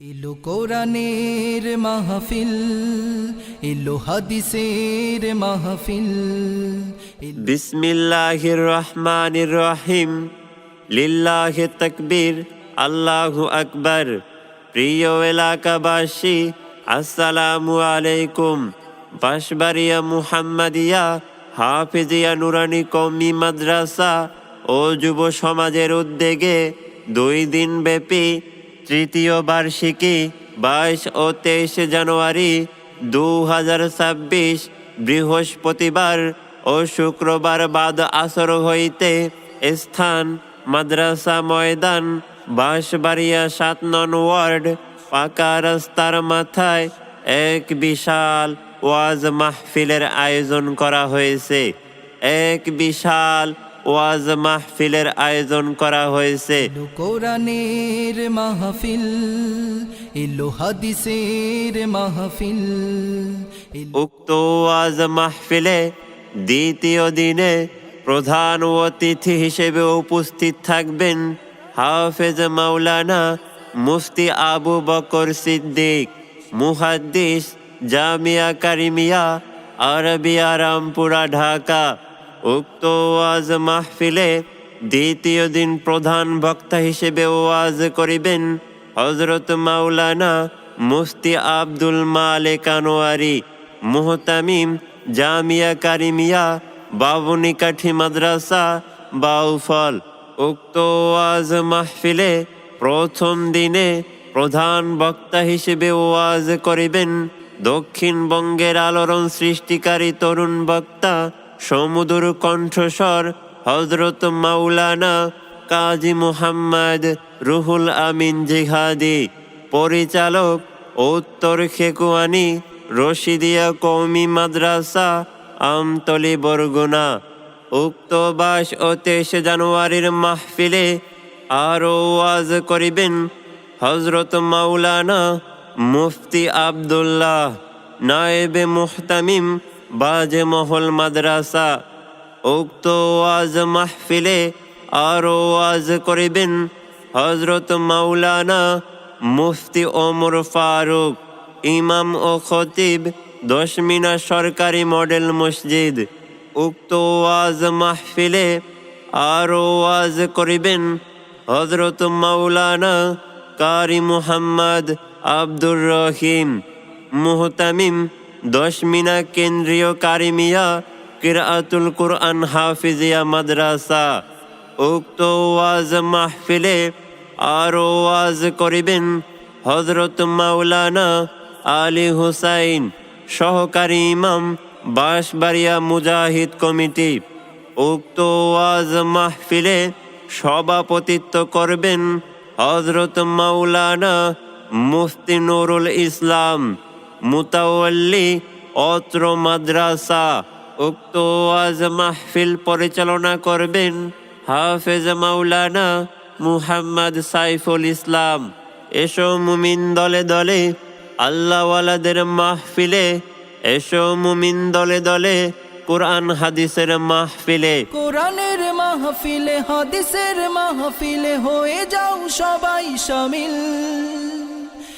এলো কোরআনের মাহফিল, এলো হাদিসের মাহফিল বিসমিল্লাহির রহমানির রহিম লিল্লাহি তাকবীর, আল্লাহু আকবার। প্রিয় এলাকাবাসী, আসসালামু আলাইকুম। বাঁশবাড়িয়া মুহাম্মাদিয়া, হাফিজিয়া নুরানি কওমি মাদ্রাসা ও যুব সমাজের উদ্যোগে দুই দিন ব্যাপী তৃতীয় বার্ষিকী বাইশ ও তেইশে জানুয়ারি দু হাজার ছাব্বিশ বৃহস্পতিবার ও শুক্রবার বাদ আসর হইতে স্থান, মাদ্রাসা ময়দান, বাঁশবাড়িয়া সাত নন ওয়ার্ড, পাকা রাস্তার মাথায় এক বিশাল ওয়াজ মাহফিলের আয়োজন করা হয়েছে। এক বিশাল ওয়াজ মাহফিলের আয়োজন করা হয়েছে। কোরআনের মাহফিল এলো হাদিসের মাহফিল উক্ত ওয়াজ মাহফিলে দ্বিতীয় দিনে প্রধান অতিথি হিসেবে উপস্থিত থাকবেন হাফেজ মাওলানা মুফতি আবু বকর সিদ্দিক মুহাদ্দিস জামিয়া কারিমিয়া আরবিয়া রামপুরা ঢাকা। উক্ত ওয়াজ মাহফিলে দ্বিতীয় দিন প্রধান বক্তা হিসেবে ওয়াজ করিবেন হজরত মাওলানা মুফতি আব্দুল মালেক আনোয়ারি, মুহতামিম জামিয়া কারিমিয়া বাবুনি কাঠি মাদ্রাসা, বাউফল। উক্ত ওয়াজ মাহফিলে প্রথম দিনে প্রধান বক্তা হিসেবে ওয়াজ করিবেন দক্ষিণবঙ্গের আলোড়ন সৃষ্টিকারী তরুণ বক্তা সমুদর কণ্ঠস্বর হজরত মাওলানা কাজী মুহাম্মদ রুহুল আমিন জিহাদি, পরিচালক উত্তর খেকুয়ানি, রশিদিয়া কৌমি মাদ্রাসা, আমতলি বরগুনা। উক্ত বাইশ ও তেইশে জানুয়ারির মাহফিলে আরও ওয়াজ করিবেন হজরত মাওলানা মুফতি আবদুল্লাহ, নায়েবে মুহতামিম বাজে মহল মাদ্রাসা, উক্ত ওয়াজ মাহফিলে আরও ওয়াজ করিবেন হজরত মাওলানা মুফতি ওমর ফারুক, ইমাম ও খতিব, দশমিনা সরকারি মডেল মসজিদ। উক্ত ওয়াজ মাহফিলে আরও ওয়াজ করিবেন হজরত মাওলানা কারি মুহাম্মদ আব্দুর রহিম, মুহতামিম দশমিনা কেন্দ্রীয় কারিমিয়া কিরাতুল কুরআন হাফিজিয়া মাদ্রাসা। উক্ত ওয়াজ মাহফিলে আর ওয়াজ করিবেন হজরত মাওলানা আলী হুসাইন, সহকারী ইমাম বাঁশবাড়িয়া মুজাহিদ কমিটি। উক্ত ওয়াজ মাহফিলে সভাপতিত্ব করবেন হজরত মাওলানা মুফতি নুরুল ইসলাম। মুতাওয়াল্লি, অত্র মাদ্রাসা, উক্ত ওয়াজ মাহফিল পরিচালনা করবেন হাফেজ মাওলানা মুহাম্মদ সাইফুল ইসলাম। এসো মুমিন দলে দলে, আল্লাহওয়ালাদের মাহফিলে, এসো মুমিন দলে দলে, কোরআন হাদিসের মাহফিলে। কোরআনের মাহফিলে, হাদিসের মাহফিলে হয়ে যাও সবাই শামিল